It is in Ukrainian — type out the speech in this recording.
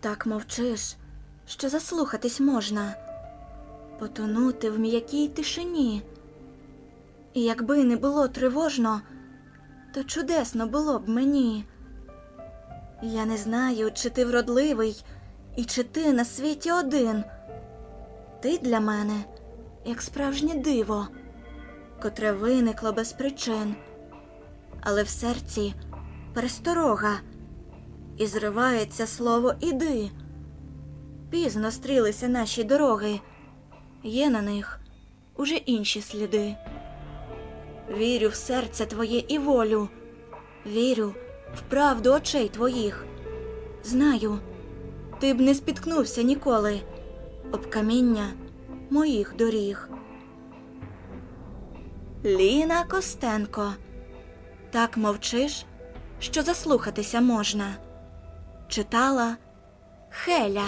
Так мовчиш, що заслухатись можна, потонути в м'якій тишині. І якби не було тривожно, то чудесно було б мені. Я не знаю, чи ти вродливий, і чи ти на світі один. Ти для мене, як справжнє диво, котре виникло без причин, але в серці пересторога, і зривається слово іди. Пізно стрілися наші дороги, є на них уже інші сліди. Вірю в серце твоє і волю, вірю в правду очей твоїх. Знаю, ти б не спіткнувся ніколи об каміння моїх доріг. Ліна Костенко. Так мовчиш, що заслухатися можна. Читала Хеля.